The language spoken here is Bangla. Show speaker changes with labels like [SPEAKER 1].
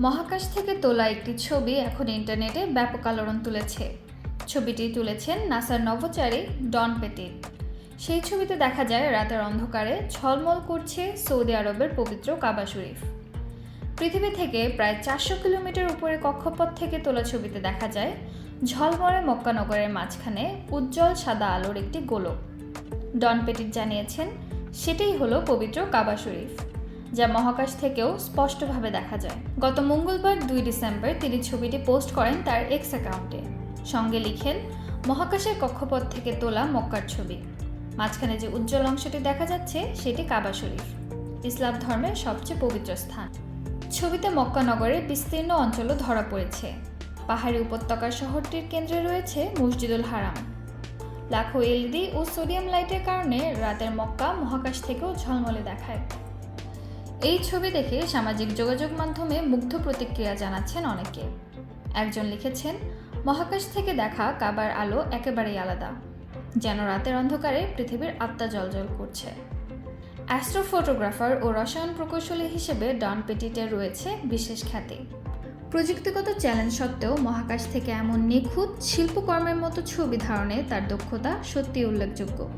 [SPEAKER 1] মহাকাশ থেকে তোলা একটি ছবি এখন ইন্টারনেটে ব্যাপক আলোড়ন তুলেছে। ছবিটি তুলেছেন নাসার নভোচারী ডন পেটিট সেই ছবিতে দেখা যায়, রাতের অন্ধকারে ঝলমল করছে সৌদি আরবের পবিত্র কাবা শরীফ। পৃথিবী থেকে প্রায় চারশো কিলোমিটার উপরে কক্ষপথ থেকে তোলা ছবিতে দেখা যায়, ঝলমলে মক্কানগরের মাঝখানে উজ্জ্বল সাদা আলোর একটি গোলক। ডন পেটিট জানিয়েছেন, সেটাই হলো পবিত্র কাবা শরীফ। যা মহাকাশ থেকেও স্পষ্টভাবে দেখা যায়। গত মঙ্গলবার দুই ডিসেম্বর তিনি ছবিটি পোস্ট করেন তার এক্স অ্যাকাউন্টে সঙ্গে লিখেন, মহাকাশের কক্ষপথ থেকে তোলা মক্কার ছবি। মাঝখানে যে উজ্জ্বল অংশটি দেখা যাচ্ছে, সেটি কাবা শরীফ, ইসলাম ধর্মের সবচেয়ে পবিত্র স্থান। ছবিতে মক্কা নগরের বিস্তীর্ণ অঞ্চলও ধরা পড়েছে। পাহাড়ি উপত্যকার শহরটির কেন্দ্রে রয়েছে মসজিদুল হারাম। লাখো এলইডি ও সোডিয়াম লাইটের কারণে রাতের মক্কা মহাকাশ থেকেও ঝলমলে দেখায়। এই ছবি দেখে সামাজিক যোগাযোগ মাধ্যমে মুগ্ধ প্রতিক্রিয়া জানাচ্ছেন অনেকে। একজন লিখেছেন, মহাকাশ থেকে দেখা কাবার আলো একেবারেই আলাদা। যেন রাতের অন্ধকারে পৃথিবীর আত্মা জলজল করছে। অ্যাস্ট্রোফটোগ্রাফার ও রসায়ন প্রকৌশলী হিসেবে ডন পেটিটের রয়েছে বিশেষ খ্যাতি। প্রযুক্তিগত চ্যালেঞ্জ সত্ত্বেও মহাকাশ থেকে এমন নিখুঁত শিল্পকর্মের মতো ছবি ধারণে তার দক্ষতা সত্যি উল্লেখযোগ্য।